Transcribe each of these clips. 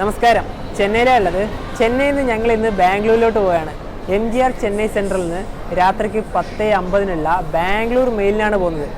നമസ്കാരം. ചെന്നൈയിലാണ് ഉള്ളത് ചെന്നൈയിൽ നിന്ന് ഞങ്ങൾ ഇന്ന് ബാംഗ്ലൂരിലോട്ട് പോവുകയാണ്. എം ജി ആർ ചെന്നൈ സെൻട്രലിൽ നിന്ന് രാത്രിക്ക് പത്ത് അമ്പതിനുള്ള ബാംഗ്ലൂർ മെയിലിനാണ് പോകുന്നത്.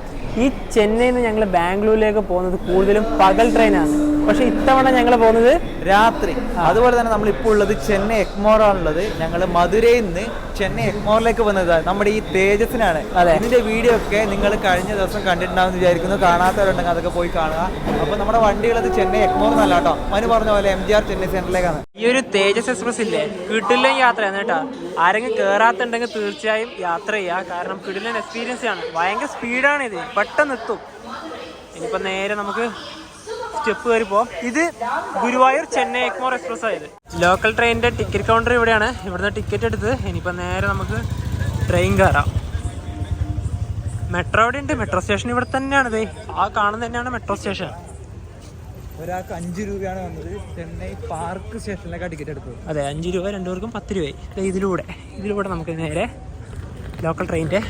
ഈ ചെന്നൈയിൽ നിന്ന് ഞങ്ങൾ ബാംഗ്ലൂരിലേക്ക് പോകുന്നത് കൂടുതലും പകൽ ട്രെയിനാണ്. പക്ഷേ ഇത്തവണ ഞങ്ങൾ പോകുന്നത് രാത്രി. അതുപോലെ തന്നെ നമ്മൾ ഇപ്പോൾ ഉള്ളത് ചെന്നൈ എക്മോർ ആണുള്ളത് ഞങ്ങൾ മധുരയിൽ നിന്ന് ചെന്നൈ എക്മോറിലേക്ക് വന്നത് നമ്മുടെ ഈ തേജസിനാണ് അതെ. ഇതിന്റെ വീഡിയോ ഒക്കെ നിങ്ങൾ കഴിഞ്ഞ ദിവസം കണ്ടിട്ടുണ്ടാവും വിചാരിക്കുന്നു. കാണാത്തവരുണ്ടെങ്കിൽ അതൊക്കെ പോയി കാണുക. അപ്പൊ നമ്മുടെ വണ്ടികളത് ചെന്നൈ എക്മോർ എന്നല്ല കേട്ടോ. മനു പറഞ്ഞ പോലെ എം ജി ആർ ചെന്നൈ സെന്ററിലേക്കാണ് ഈ ഒരു തേജസ് എക്സ്പ്രസ് ഇല്ലേ? കിടിലൻ യാത്രയാണ് കേട്ടോ. ആരെങ്കിലും കേറാത്തുണ്ടെങ്കിൽ തീർച്ചയായും യാത്ര ചെയ്യുക കാരണം കിടിലൻ എക്സ്പീരിയൻസ് ആണ്. ഭയങ്കര സ്പീഡാണ് ഇത് പെട്ടെന്ന് എത്തും. ഇനിയിപ്പോൾ നേരെ നമുക്ക് സ്റ്റെപ്പ് കയറി പോവാം. ഇത് ഗുരുവായൂർ ചെന്നൈ എക്മോർ എക്സ്പ്രസ് ആയത്. ലോക്കൽ ട്രെയിനിന്റെ ടിക്കറ്റ് കൗണ്ടർ ഇവിടെയാണ്. ഇവിടുന്ന് ടിക്കറ്റ് എടുത്ത് ഇനിയിപ്പോൾ നേരെ നമുക്ക് ട്രെയിൻ കയറാം. മെട്രോ അവിടെ ഉണ്ട്. മെട്രോ സ്റ്റേഷൻ ഇവിടെ തന്നെയാണ്. ആ കാണുന്നത് തന്നെയാണ് മെട്രോ സ്റ്റേഷൻ. ഒരാൾക്ക് അഞ്ച് രൂപയാണ് വന്നത്. ചെന്നൈ പാർക്ക് സ്റ്റേഷനിലേക്കാണ് ടിക്കറ്റ് എടുത്തത്. അതെ അഞ്ച് രൂപ രണ്ടു പേർക്കും പത്ത് രൂപയായി. ഇതിലൂടെ ഇതിലൂടെ നമുക്ക് നേരെ ലോക്കൽ ട്രെയിനിന്റെ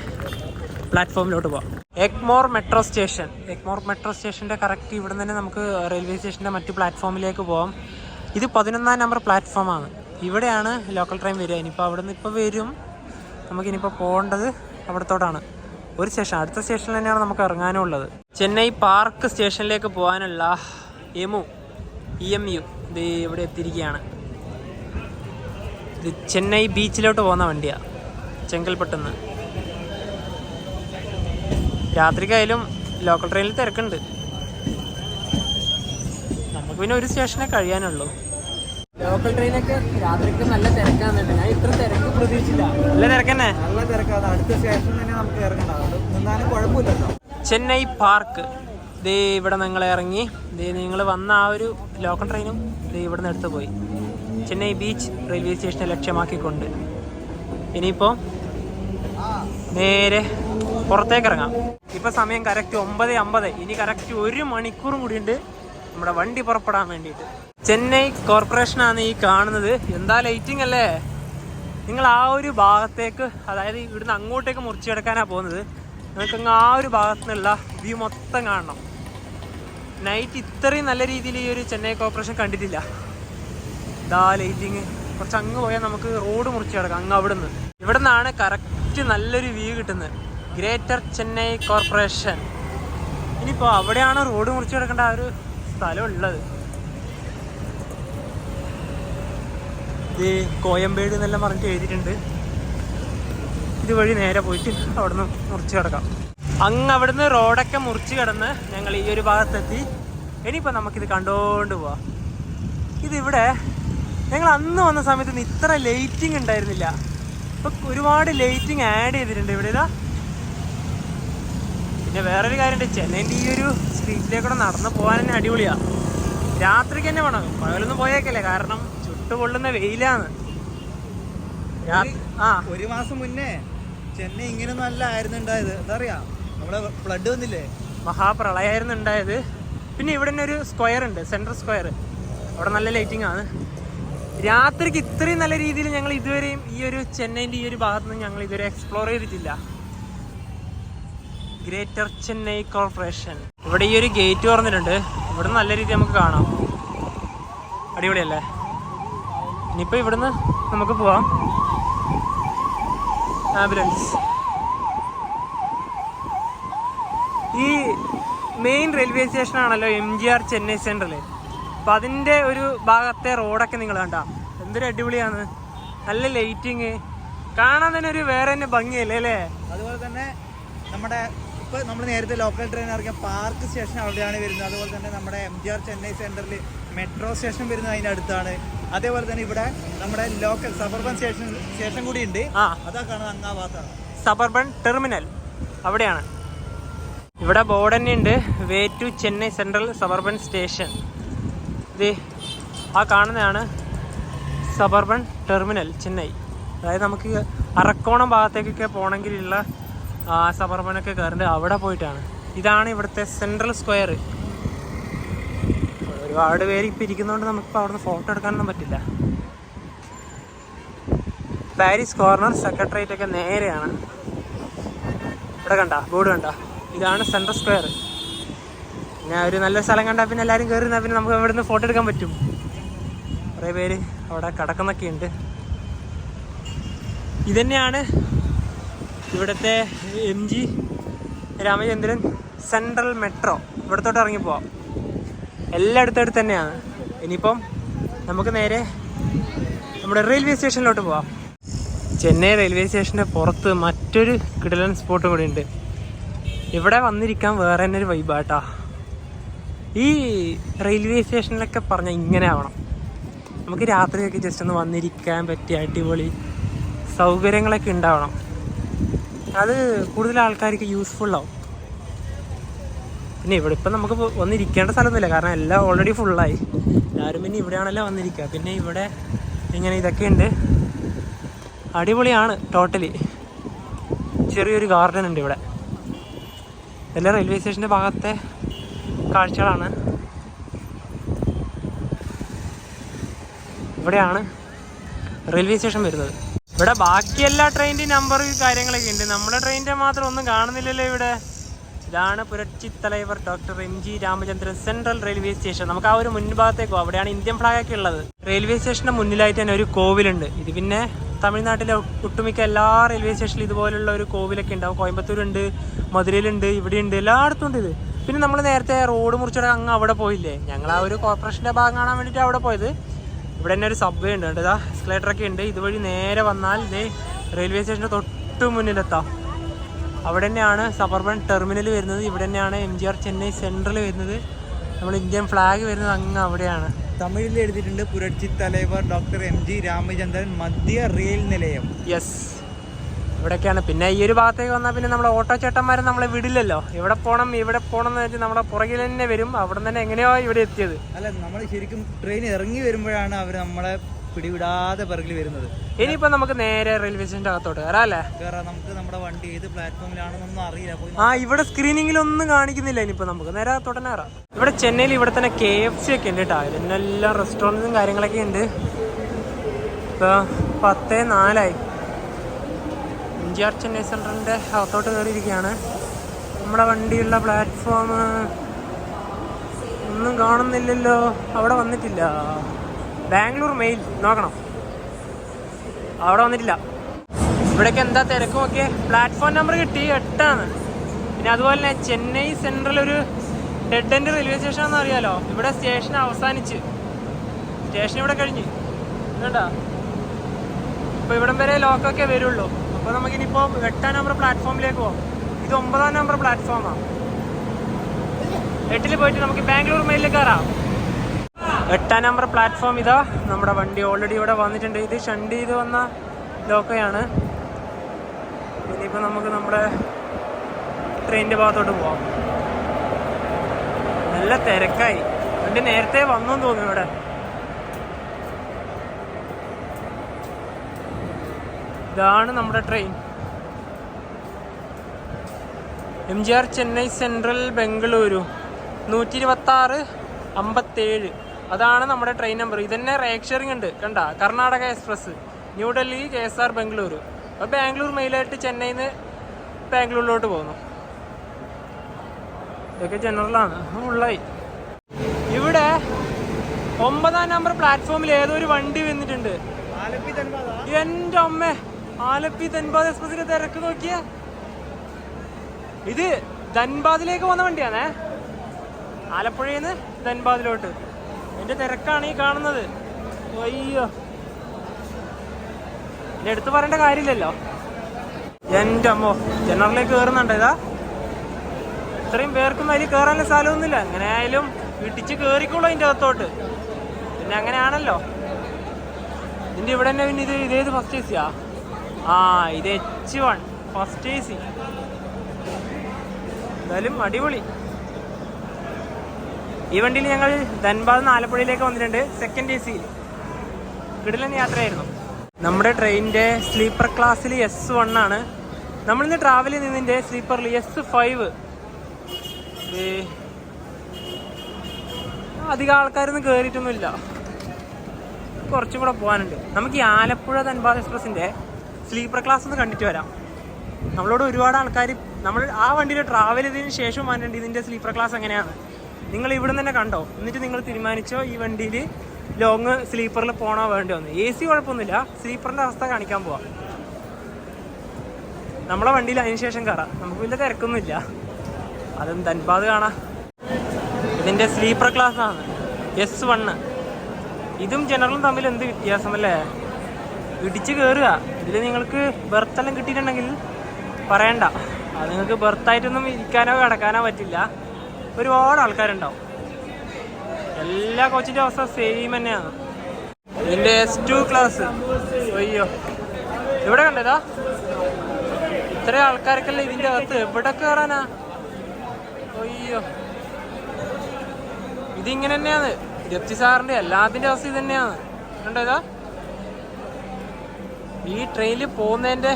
പ്ലാറ്റ്ഫോമിലോട്ട് പോവാം. Egmore metro station. Egmore metro സ്റ്റേഷന്റെ കറക്റ്റ് ഇവിടെ തന്നെ നമുക്ക് റെയിൽവേ സ്റ്റേഷന്റെ മറ്റ് പ്ലാറ്റ്ഫോമിലേക്ക് പോവാം. ഇത് പതിനൊന്നാം നമ്പർ പ്ലാറ്റ്ഫോമാണ്. ഇവിടെയാണ് ലോക്കൽ ട്രെയിൻ വരിക. ഇനിയിപ്പോൾ അവിടെ നിന്ന് ഇപ്പോൾ വരും. നമുക്കിനിയിപ്പോൾ പോകേണ്ടത് അവിടത്തോട്ടാണ്. ഒരു സ്റ്റേഷൻ. അടുത്ത സ്റ്റേഷനിൽ തന്നെയാണ് നമുക്ക് ഇറങ്ങാനുള്ളത് ചെന്നൈ പാർക്ക് സ്റ്റേഷനിലേക്ക് പോകാനുള്ള എമു ഇ എം യു. ഇത് ഇവിടെ എത്തിയിരിക്കുകയാണ്. ഇത് ചെന്നൈ ബീച്ചിലോട്ട് പോകുന്ന വണ്ടിയാണ് ചെങ്കൽപ്പെട്ടുന്ന് രാത്രിക്കായാലും ലോക്കൽ ട്രെയിനിൽ തിരക്കുണ്ട്. നമുക്ക് പിന്നെ ഒരു സ്റ്റേഷനെ കഴിയാനുള്ളൂ. ലോക്കൽ ട്രെയിനൊക്കെ രാത്രിക്ക് നല്ല തിരക്കാണ് ഞാൻ ഇത്ര തിരക്ക് പ്രതീക്ഷിച്ചില്ല. നല്ല തിരക്കന്നെ? നല്ല തിരക്കാണ് അടുത്ത സ്റ്റേഷനിൽ തന്നെ നമുക്ക് ഇറങ്ങണ്ടാവും നിന്നാലും കുഴപ്പമില്ലല്ലോ. ചെന്നൈ പാർക്ക് ദേ ഇവിടെ നിങ്ങൾ ഇറങ്ങി. ദേ നിങ്ങൾ വന്ന ആ ഒരു ലോക്കൽ ട്രെയിനും ദേ ഇവിടെ നിന്ന് എടുത്തു പോയി. ചെന്നൈ ബീച്ച് റെയിൽവേ സ്റ്റേഷനെ ലക്ഷ്യമാക്കിക്കൊണ്ട്. ഇനിയിപ്പോൾ നേരെ പുറത്തേക്ക് ഇറങ്ങാം. ഇപ്പൊ സമയം കറക്റ്റ് ഒമ്പത് അമ്പത്. ഇനി കറക്റ്റ് ഒരു മണിക്കൂറും ഉണ്ട് നമ്മുടെ വണ്ടി പുറപ്പെടാൻ വേണ്ടിയിട്ട്. ചെന്നൈ കോർപ്പറേഷനാണ് ഈ കാണുന്നത്. എന്താ ലൈറ്റിംഗ് അല്ലേ? നിങ്ങൾ ആ ഒരു ഭാഗത്തേക്ക് അതായത് ഇവിടുന്ന് അങ്ങോട്ടേക്ക് മുറിച്ചെടുക്കാനാണ് പോകുന്നത്. നിങ്ങൾക്ക് അങ്ങ് ആ ഒരു ഭാഗത്തു നിന്നുള്ള വ്യൂ മൊത്തം കാണണം. നൈറ്റ് ഇത്രയും നല്ല രീതിയിൽ ഈ ഒരു ചെന്നൈ കോർപ്പറേഷൻ കണ്ടിട്ടില്ല. ഇതാ ലൈറ്റിങ് കുറച്ച് അങ്ങ് പോയാൽ നമുക്ക് റോഡ് മുറിച്ച് കിടക്കാം അങ്ങ് അവിടുന്ന്. ഇവിടെ നിന്നാണ് കറക്റ്റ് നല്ലൊരു വ്യൂ കിട്ടുന്നത്. ഗ്രേറ്റർ ചെന്നൈ കോർപ്പറേഷൻ ഇനിയിപ്പോൾ അവിടെയാണ് റോഡ് മുറിച്ച് കിടക്കേണ്ട ആ ഒരു സ്ഥലം ഉള്ളത് ഇത് കോയമ്പേട് എന്നെല്ലാം പറഞ്ഞിട്ട് എഴുതിയിട്ടുണ്ട്. ഇതുവഴി നേരെ പോയിട്ട് അവിടെ നിന്ന് മുറിച്ച് കിടക്കാം. അങ്ങ് അവിടുന്ന് റോഡൊക്കെ മുറിച്ച് കിടന്ന് ഞങ്ങൾ ഈ ഒരു ഭാഗത്തെത്തി. ഇനിയിപ്പോൾ നമുക്കിത് കണ്ടുകൊണ്ട് പോവാം. ഇതിവിടെ ഞങ്ങൾ അന്ന് വന്ന സമയത്ത് ഇത്ര ലൈറ്റിംഗ് ഉണ്ടായിരുന്നില്ല. ഇപ്പം ഒരുപാട് ലൈറ്റിംഗ് ആഡ് ചെയ്തിട്ടുണ്ട്. ഇവിടെ ഇതാ പിന്നെ വേറൊരു കാര്യമുണ്ട് ചെന്നൈന്റെ ഈ ഒരു സ്ട്രീറ്റിലേക്കൂടെ നടന്നു പോകാൻ തന്നെ അടിപൊളിയാണ് രാത്രിക്ക് തന്നെ വേണം. പകലൊന്നും പോയേക്കല്ലേ കാരണം ചുട്ടുപൊള്ളുന്ന വെയിലാണ്. ആ. ഒരു മാസം മുന്നേ ചെന്നൈ ഇങ്ങനെ നല്ല ആയിരുന്നു ഉണ്ടായത്. എന്താ പറയാ നമ്മളെ ഫ്ലഡ് വന്നില്ലേ? മഹാപ്രളയമായിരുന്നു ഉണ്ടായത്. പിന്നെ ഇവിടെ തന്നെ ഒരു സ്ക്വയർ ഉണ്ട് സെൻട്രൽ സ്ക്വയർ അവിടെ നല്ല ലൈറ്റിംഗ് ആണ്. രാത്രിക്ക് ഇത്രയും നല്ല രീതിയിൽ ഞങ്ങൾ ഇതുവരെയും ഈ ഒരു ചെന്നൈന്റെ ഈ ഒരു ഭാഗത്ത് നിന്ന് ഞങ്ങൾ ഇതുവരെ എക്സ്പ്ലോർ ചെയ്തിട്ടില്ല. Greater Chennai corporation. ഇവിടെ ഈ ഒരു ഗേറ്റ് തുറന്നിട്ടുണ്ട്. ഇവിടെ നല്ല രീതിയിൽ നമുക്ക് കാണാം. അടിപൊളിയല്ലേ? ഇനിയിപ്പോൾ ഇവിടുന്ന് നമുക്ക് പോവാം. ആംബുലൻസ്. ഈ മെയിൻ റെയിൽവേ സ്റ്റേഷൻ ആണല്ലോ M G R Chennai central അപ്പം അതിന്റെ ഒരു ഭാഗത്തെ റോഡൊക്കെ നിങ്ങൾ കണ്ട. എന്തൊരു അടിപൊളിയാണ്. നല്ല ലൈറ്റിങ്. കാണാൻ തന്നെ ഒരു വേറെ തന്നെ ഭംഗിയല്ലേ അല്ലേ? അതുപോലെ തന്നെ നമ്മുടെ ഇപ്പൊ നമ്മൾ നേരത്തെ ലോക്കൽ ട്രെയിൻ ഇറങ്ങിയ പാർക്ക് സ്റ്റേഷൻ അവിടെയാണ് വരുന്നത്. അതുപോലെ തന്നെ നമ്മുടെ എം ജി ആർ ചെന്നൈ സെന്ററിൽ മെട്രോ സ്റ്റേഷൻ വരുന്നത് അതിന്റെ അടുത്താണ്. അതേപോലെ തന്നെ ഇവിടെ നമ്മുടെ ലോക്കൽ സബർബൻ സ്റ്റേഷൻ സ്റ്റേഷൻ കൂടി ഉണ്ട്. ആ. അതാ കാണുന്നത് അങ്ങാഭാഗത്താണ് സബർബൻ ടെർമിനൽ അവിടെയാണ്. ഇവിടെ ബോർഡ് തന്നെ ഉണ്ട്. Way to Chennai central suburban station ഇത് ആ കാണുന്നതാണ് സബർബൻ ടെർമിനൽ ചെന്നൈ അതായത് നമുക്ക് അറക്കോണം ഭാഗത്തേക്കൊക്കെ പോകണമെങ്കിലുള്ള ആ, സബർബനൊക്കെ കയറേണ്ടത് അവിടെ പോയിട്ടാണ്. ഇതാണ് ഇവിടുത്തെ സെൻട്രൽ സ്ക്വയർ ഒരുപാട് പേര് ഇപ്പം ഇരിക്കുന്നതുകൊണ്ട് നമുക്കിപ്പോൾ അവിടുന്ന് ഫോട്ടോ എടുക്കാനൊന്നും പറ്റില്ല. പാരീസ് കോർണർ സെക്രട്ടേറിയറ്റ് ഒക്കെ നേരെയാണ്. ഇവിടെ കണ്ട ബോർഡ് കണ്ട. ഇതാണ് സെൻട്രൽ സ്ക്വയർ പിന്നെ ഒരു നല്ല സ്ഥലം കണ്ടാൽ പിന്നെ എല്ലാവരും കയറി നിന്നാൽ പിന്നെ നമുക്ക് ഇവിടെ നിന്ന് ഫോട്ടോ എടുക്കാൻ പറ്റും. കുറേ പേര് അവിടെ കിടക്കുന്നൊക്കെ ഉണ്ട് ഇതന്നെയാണ് ഇവിടുത്തെ M G Ramachandran central metro ഇവിടത്തോട്ട് ഇറങ്ങിപ്പോവാം. എല്ലായിടത്തും അടുത്ത് തന്നെയാണ്. ഇനിയിപ്പം നമുക്ക് നേരെ നമ്മുടെ റെയിൽവേ സ്റ്റേഷനിലോട്ട് പോവാം. ചെന്നൈ റെയിൽവേ സ്റ്റേഷന്റെ പുറത്ത് മറ്റൊരു കിടലൻ സ്പോട്ടും കൂടി ഉണ്ട്. ഇവിടെ വന്നിരിക്കാൻ വേറെ തന്നെ ഒരു വൈബാട്ടാ ഈ റെയിൽവേ സ്റ്റേഷനിലൊക്കെ പറഞ്ഞാൽ ഇങ്ങനെ ആവണം. നമുക്ക് രാത്രിയൊക്കെ ജസ്റ്റ് ഒന്ന് വന്നിരിക്കാൻ പറ്റിയ അടിപൊളി സൗകര്യങ്ങളൊക്കെ ഉണ്ടാവണം. അത് കൂടുതൽ ആൾക്കാർക്ക് യൂസ്ഫുൾ ആവും. പിന്നെ ഇവിടെ ഇപ്പം നമുക്ക് വന്നിരിക്കേണ്ട സ്ഥലമൊന്നുമില്ല. കാരണം എല്ലാം ഓൾറെഡി ഫുള്ളായി എല്ലാവരും പിന്നെ ഇവിടെയാണല്ലോ വന്നിരിക്കുക. പിന്നെ ഇവിടെ ഇങ്ങനെ ഇതൊക്കെ ഉണ്ട്. അടിപൊളിയാണ് ടോട്ടലി ചെറിയൊരു ഗാർഡൻ ഉണ്ട് ഇവിടെ. ഇതെല്ലാം റെയിൽവേ സ്റ്റേഷന്റെ ഭാഗത്തെ കാഴ്ചകളാണ്. ഇവിടെയാണ് റെയിൽവേ സ്റ്റേഷൻ വരുന്നത്. ഇവിടെ ബാക്കി എല്ലാ ട്രെയിന്റെ നമ്പർ കാര്യങ്ങളൊക്കെ ഉണ്ട്. നമ്മുടെ ട്രെയിനിന്റെ മാത്രം ഒന്നും കാണുന്നില്ലല്ലോ ഇവിടെ. ഇതാണ് Puratchi Thalaivar doctor M G Ramachandran central railway station നമുക്ക് ആ ഒരു മുൻഭാഗത്തേക്ക് അവിടെയാണ് ഇന്ത്യൻ ഫ്ലാഗ് ഒക്കെ ഉള്ളത്. റെയിൽവേ സ്റ്റേഷന്റെ മുന്നിലായിട്ട് തന്നെ ഒരു കോവിലുണ്ട്. ഇത് പിന്നെ തമിഴ്നാട്ടിലെ ഒട്ടുമിക്ക എല്ലാ റെയിൽവേ സ്റ്റേഷനിലും ഇതുപോലുള്ള ഒരു കോവിലൊക്കെ ഉണ്ടാവും കോയമ്പത്തൂരുണ്ട് മധുരയിലുണ്ട് ഇവിടെയുണ്ട്. എല്ലായിടത്തും ഉണ്ട് ഇത്. പിന്നെ നമ്മൾ നേരത്തെ റോഡ് മുറിച്ചോടെ അങ്ങ് അവിടെ പോയില്ലേ? ഞങ്ങൾ ആ ഒരു കോർപ്പറേഷന്റെ ഭാഗം കാണാൻ വേണ്ടിയിട്ട് അവിടെ പോയത്. ഇവിടെ തന്നെ ഒരു സബ്വേ ഉണ്ട്. കേട്ടോ ഇതാ? ഒക്കെ ഉണ്ട്. ഇതുവഴി നേരെ വന്നാൽ ഇതേ റെയിൽവേ സ്റ്റേഷന്റെ തൊട്ട് മുന്നിലെത്താം. അവിടെ തന്നെയാണ് സബർബൻ ടെർമിനൽ വരുന്നത്. ഇവിടെ തന്നെയാണ് M G R Chennai central വരുന്നത്. നമ്മൾ ഇന്ത്യൻ ഫ്ലാഗ് വരുന്നത് അങ്ങ് അവിടെയാണ്. തമിഴിൽ എഴുതിയിട്ടുണ്ട് Puratchi Thalaivar doctor M G Ramachandran മധ്യ റെയിൽ നിലയം. യെസ് ഇവിടെയൊക്കെയാണ് പിന്നെ ഈ ഒരു ഭാഗത്തേക്ക് വന്നാൽ പിന്നെ നമ്മുടെ ഓട്ടോ ചേട്ടന്മാരും നമ്മളെ വിടില്ലല്ലോ. ഇവിടെ പോകണം ഇവിടെ പോകണം എന്ന് വെച്ചാൽ നമ്മുടെ പുറകിൽ തന്നെ വരും. അവിടെ തന്നെ എങ്ങനെയോ ഇവിടെ എത്തിയത്. അല്ല നമ്മൾ ശരിക്കും ട്രെയിൻ ഇറങ്ങി വരുമ്പോഴാണ് അവർ നമ്മളെ പിടിവിടാതെ പിറകിൽ വരുന്നത്. ഇനിയിപ്പോ നമുക്ക് നേരെ റെയിൽവേ സ്റ്റേഷന്റെ അകത്തോട്ട് കയറാം അല്ലേ? നമുക്ക് നമ്മുടെ വണ്ടി ഏത് പ്ലാറ്റ്ഫോമിലാണെന്നൊന്നും അറിയില്ല. ആ ഇവിടെ സ്ക്രീനിങ്ങിലൊന്നും കാണിക്കുന്നില്ല ഇനിയിപ്പോ നമുക്ക്. നേരെ അകത്തോട്ട് തന്നെ കയറാം ഇവിടെ ചെന്നൈയിൽ ഇവിടെ തന്നെ കെ എഫ് സി ഒക്കെ ഉണ്ട് കേട്ടോ ഇതിനെല്ലാം റെസ്റ്റോറന്റും കാര്യങ്ങളൊക്കെ ഉണ്ട്. ഇപ്പൊ പത്ത് നാലായി. എം ചെന്നൈ സെന്ററിന്റെ അകത്തോട്ട് കയറിയിരിക്കുകയാണ്. നമ്മുടെ വണ്ടിയുള്ള പ്ലാറ്റ്ഫോം ഒന്നും കാണുന്നില്ലല്ലോ. അവിടെ വന്നിട്ടില്ല. ബാംഗ്ലൂർ മെയിൽ നോക്കണം. അവിടെ വന്നിട്ടില്ല. ഇവിടേക്ക് എന്താ തിരക്കും ഒക്കെ പ്ലാറ്റ്ഫോം നമ്പർ കിട്ടി എട്ടാണ്. പിന്നെ അതുപോലെ തന്നെ ചെന്നൈ സെൻട്രൽ ഒരു ഡെഡ് എൻഡ് റെയിൽവേ സ്റ്റേഷൻ ആണെന്ന് അറിയാലോ. ഇവിടെ സ്റ്റേഷൻ അവസാനിച്ച്. സ്റ്റേഷൻ ഇവിടെ കഴിഞ്ഞ്. വേണ്ട അപ്പോൾ ഇവിടം വരെ ലോക്കൊക്കെ വരുള്ളൂ. അപ്പോൾ നമുക്കിനിപ്പോൾ എട്ടാം നമ്പർ പ്ലാറ്റ്ഫോമിലേക്ക് പോകാം ഇത് ഒമ്പതാം നമ്പർ പ്ലാറ്റ്ഫോമാണ് എട്ടിൽ പോയിട്ട് നമുക്ക് ബാംഗ്ലൂർ മെയിലിൽ കയറാം എട്ടാം നമ്പർ പ്ലാറ്റ്ഫോം ഇതാ. നമ്മുടെ വണ്ടി ഓൾറെഡി ഇവിടെ വന്നിട്ടുണ്ട്. ഇത് ഷണ്ട് ചെയ്ത് വന്ന ലോക്കയാണ്. ഇനിയിപ്പോൾ നമുക്ക് നമ്മുടെ ട്രെയിനിന്റെ ഭാഗത്തോട്ട് പോവാം. നല്ല തിരക്കായി. വണ്ടി നേരത്തെ വന്നു തോന്നുന്നു ഇവിടെ. ഇതാണ് നമ്മുടെ train M G R Chennai central Bengaluru നൂറ്റി ഇരുപത്തി ആറ് അമ്പത്തേഴ്. അതാണ് നമ്മുടെ ട്രെയിൻ നമ്പർ ഇതന്നെ റേക്ക് ഷെയറിംഗ് ഉണ്ട്. കണ്ട? Karnataka express New Delhi K S R Bengaluru അപ്പോൾ ബാംഗ്ലൂർ മെയിലായിട്ട് ചെന്നൈയിൽ നിന്ന് ബാംഗ്ലൂരിലോട്ട് പോകുന്നു. ഇതൊക്കെ ജനറലാണ് ഫുള്ളായി ഇവിടെ ഒമ്പതാം നമ്പർ പ്ലാറ്റ്ഫോമിൽ ഏതോ ഒരു വണ്ടി വന്നിട്ടുണ്ട്. എന്റെ അമ്മ. ആലപ്പി ധൻബാദ് എക്സ്പ്രസിന്റെ തിരക്ക് നോക്കിയ. ഇത് ധൻബാദിലേക്ക് വന്ന വണ്ടിയാണേ. ആലപ്പുഴയിൽ നിന്ന് ധൻബാദിലോട്ട്. എന്റെ തിരക്കാണ് ഈ കാണുന്നത്. അയ്യോ. എന്നെ എടുത്തു പറയേണ്ട കാര്യമില്ലല്ലോ. എന്റെ അമ്മോ ജനറലിലേക്ക് കയറുന്നുണ്ട് ഇതാ? ഇത്രയും പേർക്കും അതിൽ കയറാനുള്ള സ്ഥലമൊന്നുമില്ല. എങ്ങനെ ആയാലും ഇടിച്ച് കയറിക്കോളൂ അതിന്റെ അകത്തോട്ട്. പിന്നെ അങ്ങനെയാണല്ലോ. ഇതിന്റെ ഇവിടെ തന്നെ പിന്നെ ഇത് ഇതേത് ഫസ്റ്റ് എ ആ ഇത് H one first A C എന്തായാലും അടിപൊളി. ഈ വണ്ടിയിൽ ഞങ്ങൾ ധൻബാദ് ആലപ്പുഴയിലേക്ക് വന്നിട്ടുണ്ട് സെക്കൻഡ് എ സിയിൽ കിടിലൻ യാത്രയായിരുന്നു. നമ്മുടെ ട്രെയിനിന്റെ സ്ലീപ്പർ ക്ലാസ്സിൽ എസ് വൺ ആണ്. നമ്മളിന്ന് ട്രാവൽ ചെയ്യുന്നതിന്റെ സ്ലീപ്പറിൽ എസ് ഫൈവ് അധികം ആൾക്കാരൊന്നും കയറിയിട്ടൊന്നുമില്ല കുറച്ചും കൂടെ പോകാനുണ്ട്. നമുക്ക് ഈ ആലപ്പുഴ ധൻബാദ് എക്സ്പ്രസിന്റെ സ്ലീപ്പർ ക്ലാസ് ഒന്ന് കണ്ടിട്ട് വരാം. നമ്മളോട് ഒരുപാട് ആൾക്കാർ നമ്മൾ ആ വണ്ടിയിൽ ട്രാവൽ ചെയ്തതിന് ശേഷം വന്നിട്ടുണ്ട് ഇതിന്റെ സ്ലീപ്പർ ക്ലാസ് എങ്ങനെയാണ്? നിങ്ങൾ ഇവിടെ തന്നെ കണ്ടോ? എന്നിട്ട് നിങ്ങൾ തീരുമാനിച്ചോ ഈ വണ്ടിയിൽ ലോങ് സ്ലീപ്പറിൽ പോകണോ വേണ്ടി വന്നു എ സി കുഴപ്പമൊന്നുമില്ല. സ്ലീപ്പറിന്റെ അവസ്ഥ കാണിക്കാൻ പോവാം. നമ്മളെ വണ്ടിയിൽ അതിന് ശേഷം കയറാം നമുക്ക് വലിയ തിരക്കൊന്നുമില്ല. അതും തൻപാത് കാണാം ഇതിന്റെ സ്ലീപ്പർ ക്ലാസ് ആണ്. എസ് വണ്ണ് ഇതും ജനറലും തമ്മിൽ എന്ത് വ്യത്യാസമല്ലേ? ഇടിച്ച് കയറുക ഇതിൽ നിങ്ങൾക്ക് ബർത്തെല്ലാം കിട്ടിയിട്ടുണ്ടെങ്കിൽ പറയണ്ട. അത് നിങ്ങൾക്ക് ബർത്തായിട്ടൊന്നും ഇരിക്കാനോ കിടക്കാനോ പറ്റില്ല. ഒരുപാട് ആൾക്കാരുണ്ടാവും. എല്ലാ കോച്ചിന്റെ അവസ്ഥ സെയിം തന്നെയാണ്. ഇതിന്റെ എസ് ടു ക്ലാസ് അയ്യോ. ഇവിടെ കണ്ടതാ ഇത്ര ആൾക്കാർക്കല്ലേ ഇതിന്റെ അകത്ത്? എവിടെ കയറാനാ അയ്യോ. ഇതിങ്ങനെ തന്നെയാണ്. ജപ്തി സാറിന്റെ എല്ലാത്തിന്റെ അവസ്ഥ ഇത് തന്നെയാണ്. കണ്ടോ ഇതാ? ഈ ട്രെയിനിൽ പോകുന്നതിന്റെ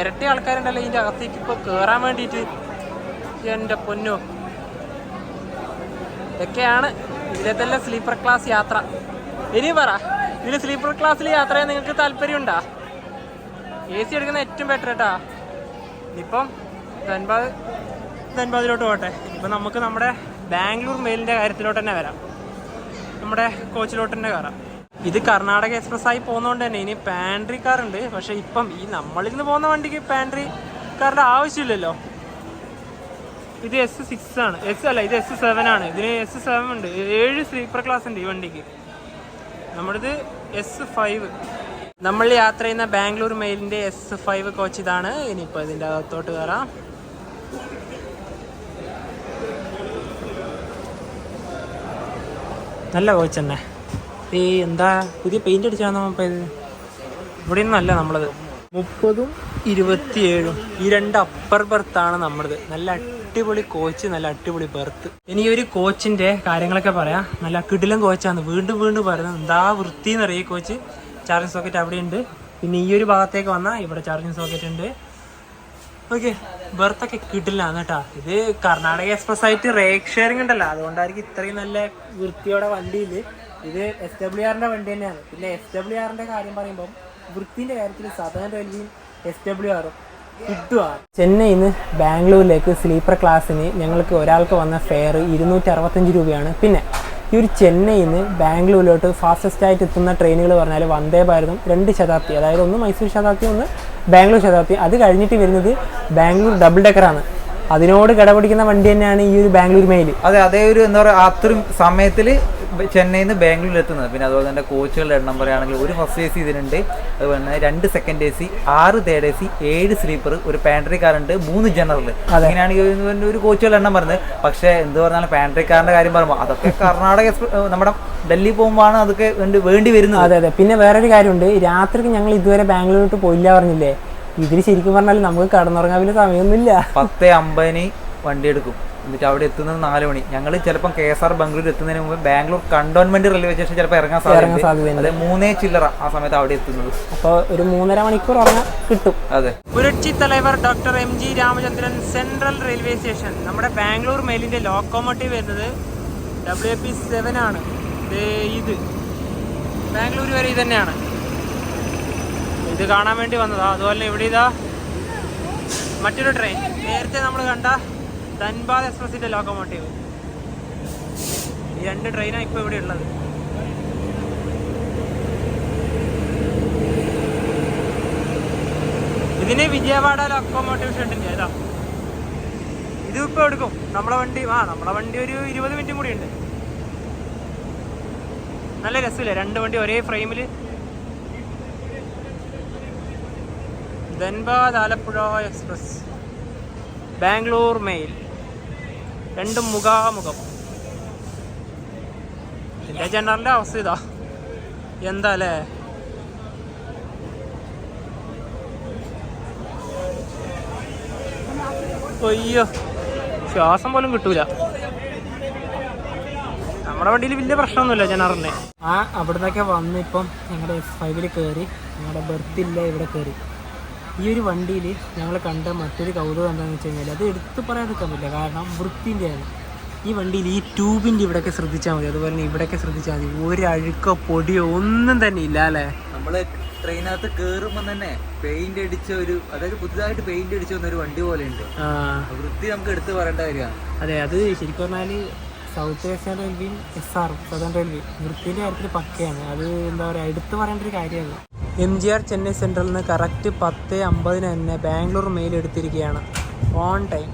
ഇരട്ടി ആൾക്കാരുണ്ടല്ലോ ഇതിന്റെ അകത്തേക്ക് ഇപ്പോൾ കയറാൻ വേണ്ടിയിട്ട്. എന്റെ പൊന്നോ. ഇതൊക്കെയാണ് ഇതിലെ സ്ലീപ്പർ ക്ലാസ് യാത്ര. ഇനി പറ ഇതിൽ സ്ലീപ്പർ ക്ലാസ്സിൽ യാത്ര നിങ്ങൾക്ക് താല്പര്യമുണ്ടോ? എ സി എടുക്കുന്ന ഏറ്റവും ബെറ്റർ കേട്ടാ ഇപ്പം ധൻബാദ് ധൻബാദിലോട്ട് പോട്ടെ. ഇപ്പം നമുക്ക് നമ്മുടെ ബാംഗ്ലൂർ മെയിലിന്റെ കാര്യത്തിലോട്ട് തന്നെ വരാം. നമ്മുടെ കോച്ചിലോട്ട് തന്നെ കയറാം ഇത് കർണാടക എക്സ്പ്രസ് ആയി പോകുന്നതുകൊണ്ട് തന്നെ ഇനി പാൻട്രി കാർ ഉണ്ട്. പക്ഷെ ഇപ്പം ഈ നമ്മളിൽ നിന്ന് പോകുന്ന വണ്ടിക്ക് പാൻട്രി കാറിന്റെ ആവശ്യമില്ലല്ലോ. ഇത് എസ് സിക്സ് ആണ്. എസ് അല്ല ഇത് എസ് സെവൻ ആണ്. ഇതിന് എസ് സെവൻ ഉണ്ട്. ഏഴ് സ്ലീപ്പർ ക്ലാസ് ഉണ്ട് ഈ വണ്ടിക്ക്. നമ്മുടേത് എസ് ഫൈവ് നമ്മൾ യാത്ര ചെയ്യുന്ന ബാംഗ്ലൂർ മെയിലിന്റെ എസ് ഫൈവ് കോച്ച് ഇതാണ്. ഇനിയിപ്പോൾ ഇതിന്റെ അകത്തോട്ട് കയറാം നല്ല കോച്ച് തന്നെ. ഈ എന്താ പുതിയ പെയിന്റ് അടിച്ചാന്നോ ഇപ്പം ഇത് ഇവിടെ ഒന്നും അല്ല നമ്മളത്. മുപ്പതും ഇരുപത്തിയേഴും. ഈ രണ്ട് അപ്പർ ബർത്താണ് നമ്മളത് നല്ല അടിപൊളി കോച്ച് നല്ല അടിപൊളി ബെർത്ത് ഇനി ഒരു കോച്ചിന്റെ കാര്യങ്ങളൊക്കെ പറയാം. നല്ല കിടിലം കോച്ചാണ് വീണ്ടും വീണ്ടും പറയുന്നത് എന്താ വൃത്തി എന്നറിയ കോച്ച് ചാർജിങ് സോക്കറ്റ് അവിടെ ഉണ്ട് പിന്നെ ഈ ഒരു ഭാഗത്തേക്ക് വന്നാൽ ഇവിടെ ചാർജിങ് സോക്കറ്റ് ഉണ്ട്. ഓക്കെ ബർത്തൊക്കെ കിടിലാണ് കേട്ടാ. ഇത് കർണാടക എക്സ്പ്രസ് ആയിട്ട് റേക്ക് ഉണ്ടല്ലോ. അതുകൊണ്ടായിരിക്കും ഇത്രയും നല്ല വൃത്തിയോടെ വണ്ടിയിൽ ഇത് എസ് ഡബ്ല്യു ആറിന്റെ വണ്ടി തന്നെയാണ് പിന്നെ എസ് ഡബ്ല്യു ആറിന്റെ കാര്യം പറയുമ്പോൾ വൃത്തിന്റെ കാര്യത്തിൽ സാധാരണ റെയിൽവേയും എസ് ഡബ്ല്യു ആറും ചെന്നൈയിൽ നിന്ന് ബാംഗ്ലൂരിലേക്ക് സ്ലീപ്പർ ക്ലാസ്സിന് ഞങ്ങൾക്ക് ഒരാൾക്ക് വന്ന ഫെയർ ഇരുന്നൂറ്റി അറുപത്തഞ്ച് രൂപയാണ്. പിന്നെ ഈ ഒരു ചെന്നൈയിൽ നിന്ന് ബാംഗ്ലൂരിലോട്ട് ഫാസ്റ്റസ്റ്റ് ആയിട്ട് എത്തുന്ന ട്രെയിനുകൾ പറഞ്ഞാൽ വന്ദേ ഭാരതം രണ്ട് ശതാബ്ദി അതായത് ഒന്ന് മൈസൂർ ശതാബ്ദി ഒന്ന് ബാംഗ്ലൂർ ശതാബ്ദി. അത് കഴിഞ്ഞിട്ട് വരുന്നത് ബാംഗ്ലൂർ ഡബിൾ ഡെക്കറാണ് അതിനോട് കിടപിടിക്കുന്ന വണ്ടി തന്നെയാണ് ഈ ഒരു ബാംഗ്ലൂർ മെയിൽ അതെ അതേ ഒരു എന്താ പറയുക അത്രയും സമയത്തിൽ ചെന്നൈയിൽ നിന്ന് ബാംഗ്ലൂരിൽ എത്തുന്നത് പിന്നെ അതുപോലെ തന്നെ കോച്ചുകളുടെ എണ്ണം പറയുകയാണെങ്കിൽ ഒരു ഫസ്റ്റ് എ സി ഇതിനുണ്ട്. അതുപോലെ തന്നെ രണ്ട് സെക്കൻഡ് എ സി ആറ് തേർഡ് എ സി ഏഴ് സ്ലീപ്പർ ഒരു പാൻട്രി കാറുണ്ട് മൂന്ന് ജനറൽ അങ്ങനെയാണ് ഒരു- കോച്ചുകളുടെ എണ്ണം പറയുന്നത്. പക്ഷേ എന്ത് പറഞ്ഞാലും പാൻട്രി കാറിന്റെ കാര്യം പറയുമ്പോൾ അതൊക്കെ കർണാടക നമ്മുടെ ഡൽഹി പോകുമ്പോഴാണ് അതൊക്കെ വേണ്ടി വരുന്നത്. അതെ അതെ. പിന്നെ വേറൊരു കാര്യമുണ്ട്. രാത്രിക്ക് ഞങ്ങൾ ഇതുവരെ ബാംഗ്ലൂരിലോട്ട് പോയില്ല പറഞ്ഞില്ലേ? ഇതിൽ ശരിക്കും പറഞ്ഞാൽ നമുക്ക് കടന്നുറങ്ങാൻ വലിയ സമയമൊന്നുമില്ല. പത്ത് അമ്പതിന് വണ്ടി എടുക്കും. എന്നിട്ട് അവിടെ എത്തുന്നത് നാല് മണി. ഞങ്ങൾ ചിലപ്പം കെ എസ് ആർ ബാംഗ്ലൂർ എത്തുന്നതിന് മുമ്പ് ബാംഗ്ലൂർ കണ്ടോൺമെന്റ് റെയിൽവേ സ്റ്റേഷൻ ചിലപ്പോൾ ഇറങ്ങാൻ സാധ്യത അതെ മൂന്നേ ചില്ലറ ആ സമയത്ത് അവിടെ എത്തുന്നത്. അപ്പോൾ ഒരു മൂന്നര മണിക്കൂർ ഉറങ്ങാൻ കിട്ടും. അതെ. Puratchi Thalaivar doctor M G Ramachandran central railway station. നമ്മുടെ ബാംഗ്ലൂർ മെയിലിന്റെ ലോക്കോമോട്ടീവ് വരുന്നത് ഡബ്ല്യു പി സെവൻ ആണ്. ദേ ഇത്. ബാംഗ്ലൂർ വരെ ഇത് തന്നെയാണ്. ഇത് കാണാൻ വേണ്ടി വന്നതാ. അതുപോലെ ഇവിടെ ഇതാ മറ്റൊരു ട്രെയിൻ നേരത്തെ നമ്മൾ കണ്ട ധൻബാദ് എക്സ്പ്രസിന്റെ ലോക്കോമോട്ടീവ്. രണ്ട് ട്രെയിനാണ് ഇപ്പോൾ ഇവിടെ ഉള്ളത്. ഇതിന് വിജയവാഡ ലോക്കോമോട്ടീവ് ഷെഡിന്റെ ഏതാ? ഇത് ഇപ്പൊ എടുക്കും. നമ്മളെ വണ്ടി ആ നമ്മളെ വണ്ടി ഒരു ഇരുപത് മിനിറ്റും കൂടി ഉണ്ട്. നല്ല രസമില്ലേ? രണ്ട് വണ്ടി ഒരേ ഫ്രെയിമിൽ ധൻബാദ് ആലപ്പുഴ എക്സ്പ്രസ്. ബാംഗ്ലൂർ മെയിൽ രണ്ടും മുഖാമുഖം. ഇതിന്റെ ജനറലിന്റെ അവസ്ഥ ഇതാ. എന്താ അല്ലേ അയ്യോ ശ്വാസം പോലും കിട്ടൂല. നമ്മുടെ വണ്ടിയിൽ വലിയ പ്രശ്നമൊന്നുമില്ല ജനറലിന് ആ അവിടുന്നൊക്കെ വന്ന് ഇപ്പം ഞങ്ങളുടെ എസ് ഫൈവിൽ കയറി ഞങ്ങളുടെ ബർത്തില്ല ഇവിടെ കയറി ഈ ഒരു വണ്ടിയിൽ ഞങ്ങൾ കണ്ട മറ്റൊരു കൗതുകം എന്താണെന്ന് വെച്ച് കഴിഞ്ഞാൽ അത് എടുത്തു പറയാൻ നിൽക്കാൻ പറ്റില്ല. കാരണം വൃത്തിന്റെയാണ് ഈ വണ്ടിയിൽ ഈ ട്യൂബിന്റെ ഇവിടെയൊക്കെ ശ്രദ്ധിച്ചാൽ മതി. അതുപോലെ തന്നെ ഇവിടെയൊക്കെ ശ്രദ്ധിച്ചാൽ മതി. ഒരു അഴുക്കോ പൊടിയോ ഒന്നും തന്നെ ഇല്ല അല്ലേ? നമ്മൾ ട്രെയിനകത്ത് കയറുമ്പോൾ തന്നെ പെയിന്റ് അടിച്ച ഒരു അതായത് പുതുതായിട്ട് പെയിന്റ് അടിച്ച വന്ന ഒരു വണ്ടി പോലെ ഉണ്ട് വൃത്തി നമുക്ക് എടുത്തു പറയേണ്ട കാര്യമാണ്. അതെ അത് ശരിക്കും പറഞ്ഞാൽ സൗത്ത് ഏഷ്യൻ റെയിൽവേയും എസ് ആറും സദൺ റെയിൽവേ വൃത്തിന്റെ കാര്യത്തിൽ പക്കയാണ്. അത് എന്താ പറയുക എടുത്തു പറയേണ്ട ഒരു കാര്യമാണ് എം ജി ആർ ചെന്നൈ സെൻട്രലിൽ നിന്ന് കറക്റ്റ് പത്ത് അമ്പതിന് തന്നെ ബാംഗ്ലൂർ മെയിൽ എടുത്തിരിക്കുകയാണ് ഓൺ ടൈം.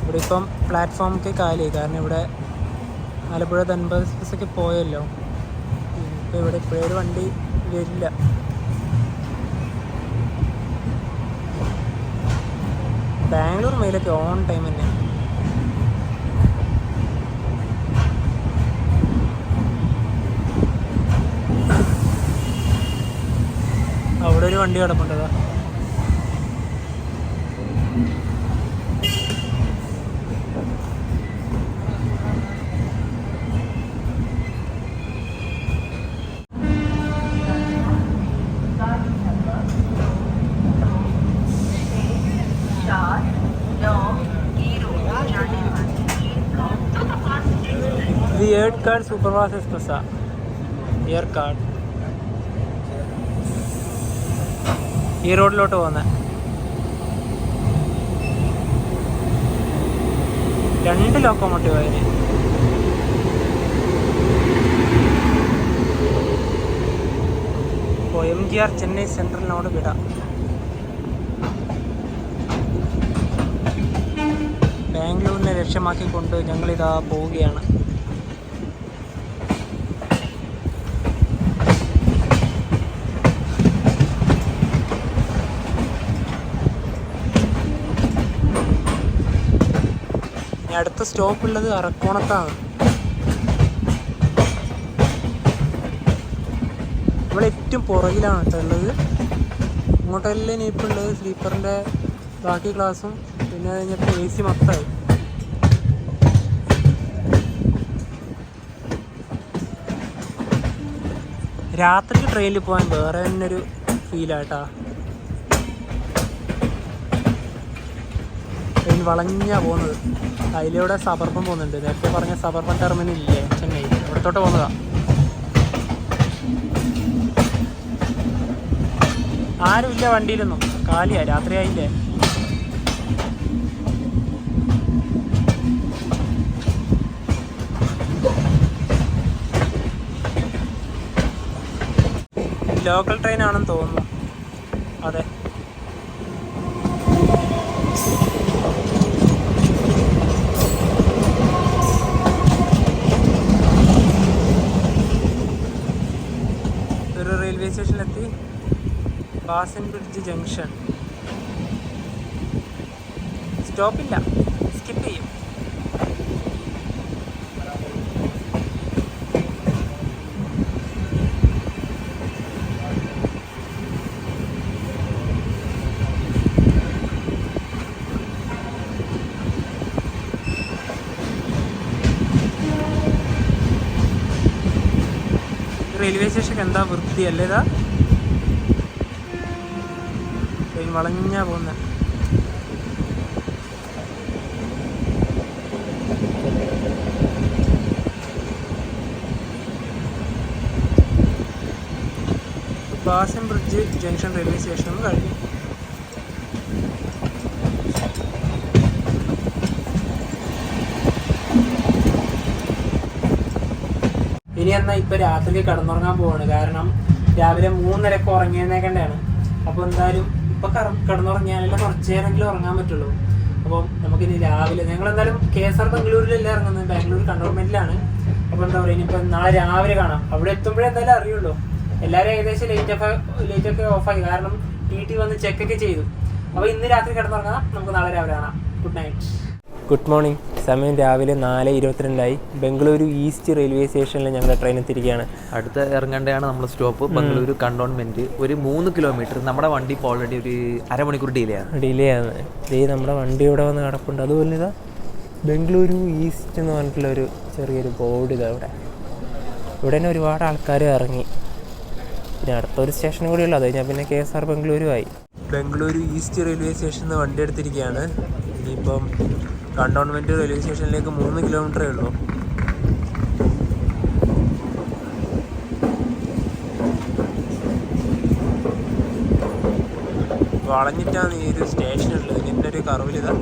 ഇവിടെ ഇപ്പം പ്ലാറ്റ്ഫോമൊക്കെ കാലി കാരണം ഇവിടെ ആലപ്പുഴ തൻപത് എക്സ്പ്രസ്സൊക്കെ പോയല്ലോ. ഇപ്പം ഇവിടെ ഇപ്പോഴൊരു വണ്ടി വരില്ല. ബാംഗ്ലൂർ മെയിലൊക്കെ ഓൺ ടൈം തന്നെ. അവിടെ ഒരു വണ്ടി കിടപ്പുണ്ടതാ ഇത് ഏർക്കാട് സൂപ്പർ ഫാസ്റ്റ് എക്സ്പ്രസ്സാ ഏർക്കാട് ഈ റോഡിലോട്ട് പോകുന്നത് രണ്ട് ലോക്കോമോട്ടീവ് അതിന് ഇപ്പോൾ എം ജി ആർ ചെന്നൈ സെൻട്രലിനോട് വിടാം. ബാംഗ്ലൂരിനെ ലക്ഷ്യമാക്കിക്കൊണ്ട് ഞങ്ങളിതാ പോവുകയാണ് ഇനി അടുത്ത സ്റ്റോപ്പ് ഉള്ളത് അറക്കോണത്താണ്. ഇവിടെ ഏറ്റവും പുറകിലാണ് കേട്ടോ ഉള്ളത്. ഇങ്ങോട്ടെല്ലാം ഇനിയിപ്പോൾ ഉള്ളത്? സ്ലീപ്പറിന്റെ ബാക്കി ക്ലാസ്സും പിന്നെ കഴിഞ്ഞപ്പോൾ എ സി മൊത്തമായി. രാത്രിക്ക് ട്രെയിനിൽ പോകാൻ വേറെ തന്നെ ഒരു ഫീലാട്ടാ ട്രെയിൻ പോകുന്നത് അതിലൂടെ സബർബൻ പോകുന്നുണ്ട്. നേരത്തെ പറഞ്ഞ സബർബൻ ടെർമിനൽ ഇല്ലേ? ചെന്നൈ. അവിടത്തോട്ട് പോകുന്നതാ. ആരുമില്ല വണ്ടിയിലൊന്നും. കാലിയാ. രാത്രിയായില്ലേ? ലോക്കൽ ട്രെയിൻ ആണെന്ന് തോന്നുന്നു. അതെ ഒരു റെയിൽവേ സ്റ്റേഷനിലെത്തി ബാസൻ ബ്രിഡ്ജ് ജംഗ്ഷൻ. സ്റ്റോപ്പില്ല. സ്കിപ്പ് ചെയ്യും. റെയിൽവേ സ്റ്റേഷൻ എന്താ വൃത്തി അല്ലേ ഇതാ ട്രെയിൻ വളഞ്ഞാ പോകുന്ന Basin Bridge junction railway station കഴിഞ്ഞു. ഇനി എന്നാൽ ഇപ്പൊ രാത്രിക്ക് കിടന്നുറങ്ങാൻ പോവാണ്. കാരണം രാവിലെ മൂന്നരക്ക് ഉറങ്ങിയെന്നേക്കണ്ടാണ് അപ്പോൾ എന്തായാലും ഇപ്പൊ കട- കിടന്നുറങ്ങിയാലല്ലേ കുറച്ചു ഉറങ്ങാൻ പറ്റുള്ളൂ. അപ്പം നമുക്കിനി രാവിലെ ഞങ്ങൾ എന്തായാലും കെ എസ് ആർ ബംഗളൂരിലല്ല ഇറങ്ങുന്നത്. ബാംഗ്ലൂർ കണ്ടോൺമെന്റിലാണ്. അപ്പൊ എന്താ പറയുക ഇനിയിപ്പോ നാളെ രാവിലെ കാണാം. അവിടെ എത്തുമ്പോഴേ എന്തായാലും അറിയുള്ളൂ. എല്ലാവരും ഏകദേശം ലേറ്റ് ഒക്കെ ലേറ്റ് ഒക്കെ ഓഫായി കാരണം ടി ടി വന്ന് ചെക്കൊക്കെ ചെയ്തു. അപ്പൊ ഇന്ന് രാത്രി കിടന്നുറങ്ങാം. നമുക്ക് നാളെ രാവിലെ കാണാം. ഗുഡ് നൈറ്റ് ഗുഡ് മോർണിംഗ് സമയം രാവിലെ നാല് ഇരുപത്തിരണ്ടായി. ബംഗളൂരു ഈസ്റ്റ് റെയിൽവേ സ്റ്റേഷനിൽ ഞങ്ങളുടെ ട്രെയിൻ എത്തിയിരിക്കുകയാണ്. അടുത്ത ഇറങ്ങേണ്ടതാണ് നമ്മുടെ സ്റ്റോപ്പ് ബംഗളൂരു കണ്ടോൺമെന്റ്. ഒരു മൂന്ന് കിലോമീറ്റർ നമ്മുടെ വണ്ടി ഇപ്പോൾ ഓൾറെഡി ഒരു അരമണിക്കൂർ ഡിലേ ആണ്. ഡിലേ ആണ്. ഡേ നമ്മുടെ വണ്ടി ഇവിടെ വന്ന് കിടപ്പുണ്ട്. അതുപോലെ ഇതാ ബംഗളൂരു ഈസ്റ്റ് എന്ന് പറഞ്ഞിട്ടുള്ള ഒരു ചെറിയൊരു ബോർഡ് ഇതാ ഇവിടെ. ഇവിടെ തന്നെ ഒരുപാട് ആൾക്കാർ ഇറങ്ങി. പിന്നെ അടുത്തൊരു സ്റ്റേഷൻ കൂടി ഉള്ളു. അത് കഴിഞ്ഞാൽ പിന്നെ കെ എസ് ആർ ബംഗളൂരു ആയി. ബംഗളൂരു ഈസ്റ്റ് റെയിൽവേ സ്റ്റേഷനിൽ നിന്ന് വണ്ടി എടുത്തിരിക്കുകയാണ്. ഇനിയിപ്പം കണ്ടോൺമെന്റ് റെയിൽവേ സ്റ്റേഷനിലേക്ക് മൂന്ന് കിലോമീറ്ററേ ഉള്ളൂ. വളഞ്ഞിട്ടാണ് ഈ ഒരു സ്റ്റേഷനുള്ളത് ഇതിന്റെ ഒരു കറവിലിതാ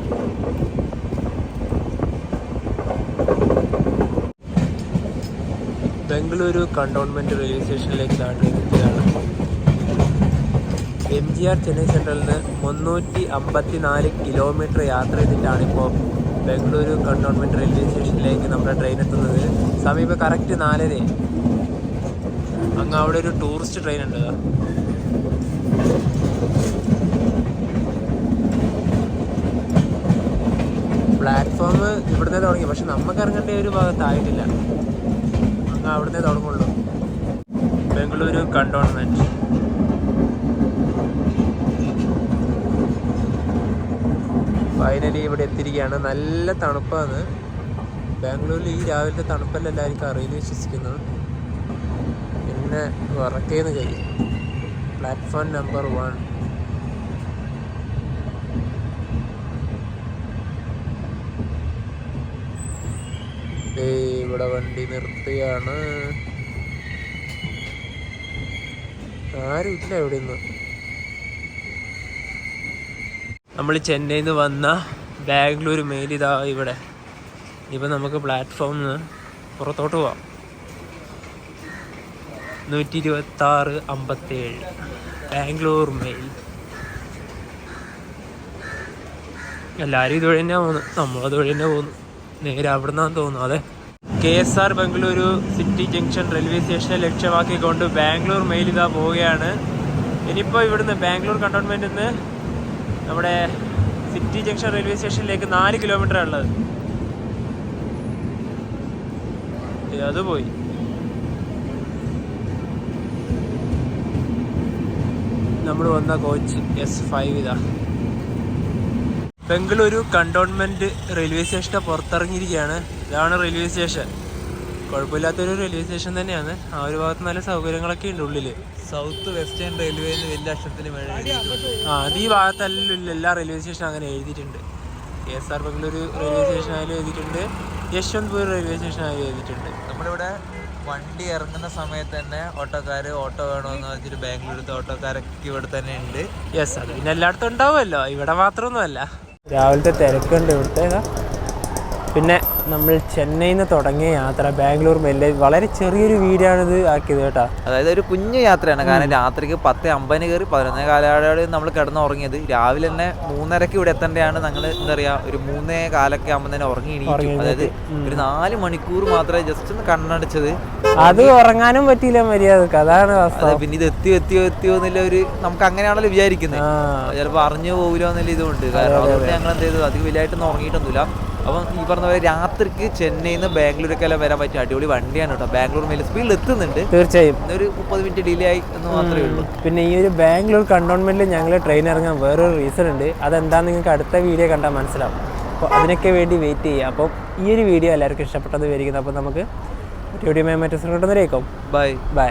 ബംഗളൂരു കണ്ടോൺമെന്റ് റെയിൽവേ സ്റ്റേഷനിലേക്കാണ് എത്തിയതാണ്. എം ജി ആർ ചെന്നൈ സെൻട്രലിൽ നിന്ന് മുന്നൂറ്റി അമ്പത്തി നാല് കിലോമീറ്റർ യാത്ര ചെയ്തിട്ടാണ് ഇപ്പോൾ ബാംഗ്ലൂരു കണ്ടോൺമെന്റ് റെയിൽവേ സ്റ്റേഷനിലേക്ക് നമ്മുടെ ട്രെയിൻ എത്തുന്നത്. സമീപം കറക്റ്റ് നാലര. അങ്ങ് അവിടെ ഒരു ടൂറിസ്റ്റ് ട്രെയിൻ ഉണ്ട്. പ്ലാറ്റ്ഫോം ഇവിടുന്ന് തുടങ്ങി. പക്ഷെ നമുക്ക് ഇറങ്ങേണ്ട ഒരു ഭാഗത്തായിട്ടില്ല അങ്ങ് അവിടുന്ന് തുടങ്ങുള്ളൂ. ബംഗളൂരു കണ്ടോൺമെന്റ്. ഫൈനലി ഇവിടെ എത്തിയിരിക്കുകയാണ്. നല്ല തണുപ്പാണ്. ബാംഗ്ലൂരിൽ ഈ രാവിലത്തെ തണുപ്പല്ല എല്ലാവർക്കും അറിയില്ല വിശ്വസിക്കുന്നു. പിന്നെ ഉറക്കേന്ന് കഴിയും പ്ലാറ്റ്ഫോം നമ്പർ വൺ ഇവിടെ വണ്ടി നിർത്തുകയാണ്. ആരും ഇല്ല ഇവിടെ നിന്ന് നമ്മൾ ചെന്നൈയിൽ നിന്ന് വന്ന ബാംഗ്ലൂർ മെയിൽ ഇതാ ഇവിടെ. ഇപ്പം നമുക്ക് പ്ലാറ്റ്ഫോമിൽ നിന്ന് പുറത്തോട്ട് പോവാം. നൂറ്റി ഇരുപത്തി ആറ് അമ്പത്തേഴ്. ബാംഗ്ലൂർ മെയിൽ എല്ലാവരും ഇതുവഴി തന്നെ പോകുന്നു. നമ്മൾ അതുവഴി തന്നെ പോകുന്നു. നേരെ അവിടെ നിന്നാണ് തോന്നുന്നു. അതെ. K S R Bengaluru city junction railway സ്റ്റേഷനെ ലക്ഷ്യമാക്കിക്കൊണ്ട് ബാംഗ്ലൂർ മെയിൽ ഇതാ പോവുകയാണ്. ഇനിയിപ്പോൾ ഇവിടുന്ന് ബാംഗ്ലൂർ കണ്ടോൺമെന്റിൽ നിന്ന് നമ്മുടെ സിറ്റി ജംഗ്ഷൻ റെയിൽവേ സ്റ്റേഷനിലേക്ക് നാല് കിലോമീറ്റർ ഉള്ളത്. അത് പോയി. നമ്മൾ വന്ന കോച്ച് എസ് ഫൈവ് ഇതാ. ബംഗളൂരു കണ്ടോൺമെന്റ് റെയിൽവേ സ്റ്റേഷന്റെ പുറത്തിറങ്ങിയിരിക്കുകയാണ്. ഇതാണ് റെയിൽവേ സ്റ്റേഷൻ. കുഴപ്പമില്ലാത്തൊരു റെയിൽവേ സ്റ്റേഷൻ തന്നെയാണ്. ആ ഒരു ഭാഗത്ത് നല്ല സൗകര്യങ്ങളൊക്കെ ഉണ്ട് ഉള്ളിൽ. സൗത്ത് വെസ്റ്റേൺ റെയിൽവേ എന്ന് വലിയ അക്ഷരത്തിൽ ആ അത് ഈ ഭാഗത്തല്ല എല്ലാ റെയിൽവേ സ്റ്റേഷനും അങ്ങനെ എഴുതിയിട്ടുണ്ട്. K S R Bengaluru railway station ആയാലും എഴുതിയിട്ടുണ്ട്. യശ്വന്ത്പൂർ റെയിൽവേ സ്റ്റേഷൻ ആയാലും എഴുതിയിട്ടുണ്ട്. നമ്മളിവിടെ വണ്ടി ഇറങ്ങുന്ന സമയത്ത് തന്നെ ഓട്ടോക്കാർ ഓട്ടോ വേണമെന്ന് വെച്ചിട്ട് ബാംഗ്ലൂരിലത്തെ ഓട്ടോക്കാരൊക്കെ ഇവിടെ തന്നെ ഉണ്ട്. യെസ് അത് പിന്നെ എല്ലായിടത്തും ഉണ്ടാവുമല്ലോ. ഇവിടെ മാത്രമൊന്നുമല്ല. രാവിലത്തെ തിരക്കുണ്ട് ഇവിടുത്തെ. പിന്നെ നമ്മൾ ചെന്നൈയിൽ നിന്ന് തുടങ്ങിയ യാത്ര ബാംഗ്ലൂർ മെല്ലെ വളരെ ചെറിയൊരു വീടാണിത് ആക്കിയത് കേട്ടോ. അതായത് ഒരു കുഞ്ഞു യാത്രയാണ്. കാരണം രാത്രിക്ക് പത്ത് അമ്പതിന് കയറി പതിനൊന്നേ കാലയോടെ നമ്മൾ കിടന്ന് ഉറങ്ങിയത് രാവിലെ തന്നെ മൂന്നരക്ക് ഇവിടെ എത്തേണ്ടതാണ് ഞങ്ങൾ എന്താ പറയാ ഒരു മൂന്നേ കാലൊക്കെ ആകുമ്പോൾ തന്നെ ഉറങ്ങി എണീക്കും അതായത് ഒരു നാല് മണിക്കൂർ മാത്രമേ ജസ്റ്റ് ഒന്ന് കണ്ണടച്ചത്. അത് ഉറങ്ങാനും പറ്റിയില്ല മര്യാദയ്ക്ക്. അതാണ് പിന്നെ ഇത് എത്തിയോ എത്തിയോ എത്തിയോ എന്നുള്ള ഒരു നമുക്ക് അങ്ങനെയാണല്ലോ വിചാരിക്കുന്നത് ചിലപ്പോൾ അറിഞ്ഞു പോകില്ലോ എന്നുള്ള ഇതുകൊണ്ട് കാരണം അതുകൊണ്ട് ഞങ്ങൾ എന്ത് ചെയ്തു? അധികം വലിയായിട്ടൊന്നും ഉറങ്ങിയിട്ടൊന്നുമില്ല. അപ്പം ഈ പറഞ്ഞ പോലെ രാത്രിക്ക് ചെന്നൈയിൽ നിന്ന് ബാംഗ്ലൂരൊക്കെ എല്ലാം വരാൻ പറ്റിയ അടിപൊളി വണ്ടിയാണ് കേട്ടോ ബാംഗ്ലൂർ മേലെ സ്പീഡിൽ എത്തുന്നുണ്ട്. തീർച്ചയായും. ഒരു മുപ്പത് മിനിറ്റ് ഡിലേ ആയി എന്ന് മാത്രമേ ഉള്ളൂ. പിന്നെ ഈ ഒരു ബാംഗ്ലൂർ കണ്ടോൺമെന്റിൽ ഞങ്ങൾ ട്രെയിൻ ഇറങ്ങാൻ വേറൊരു റീസൺ ഉണ്ട്. അതെന്താ നിങ്ങൾക്ക് അടുത്ത വീഡിയോ കണ്ടാൽ മനസ്സിലാവും. അപ്പോൾ അതിനൊക്കെ വേണ്ടി വെയിറ്റ് ചെയ്യുക. അപ്പോൾ ഈ ഒരു വീഡിയോ എല്ലാവർക്കും ഇഷ്ടപ്പെട്ടത് വിചാരിക്കുന്നു. അപ്പോൾ നമുക്ക് വീഡിയോ മറ്റു കിട്ടുന്നവരേക്കും ബൈ ബൈ